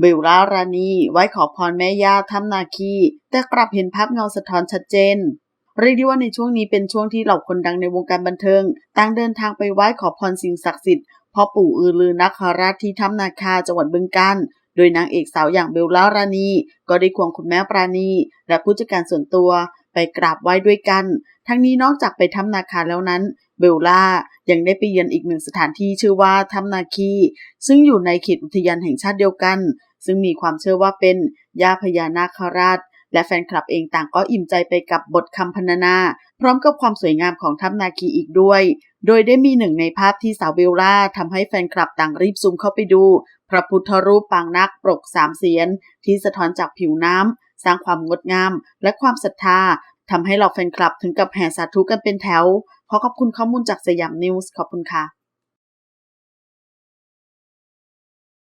เบลล่ารานีไหว้ขอพรแม่ย่าถ้ำนาคี แต่กลับเห็นภาพเงาสะท้อนชัดเจนเรียกได้ว่าในช่วงนี้เป็นช่วงที่เหล่าคนดังในวงการบันเทิงต่างเดินทางไปไหว้ขอพรสิ่งศักดิ์สิทธิ์พ่อปู่อือลือนักคราชที่ถ้ำนาคาจังหวัดบึงกาฬโดยนางเอกสาวอย่างเบลล่ารานีก็ได้ควงคุณแม่ปราณีและผู้จัดการส่วนตัวไปกราบไหว้ด้วยกัน ทั้งนี้นอกจากไปถ้ำนาคาแล้วนั้น เบลล่ายังได้ไปเยือนอีกหนึ่งสถานที่ชื่อว่าถ้ำนาคี ซึ่งอยู่ในเขตอุทยานแห่งชาติเดียวกัน ซึ่งมีความเชื่อว่าเป็นย่าพญานาคราช และแฟนคลับเองต่างก็อิ่มใจไปกับบทคำพรรณนา พร้อมกับความสวยงามของถ้ำนาคีอีกด้วย โดยได้มีหนึ่งในภาพที่สาวเบลล่าทำให้แฟนคลับต่างรีบซูมเข้าไปดู พระพุทธรูปปางนาคปรกสามเสียน ที่สะท้อนจากผิวน้ำสร้างความงดงาม และความศรัทธาทำให้เหล่าแฟนคลับถึงกับแห่สาธุกันเป็นแถวขอขอบคุณข้อมูลจากสยามนิวส์ขอบคุณค่ะ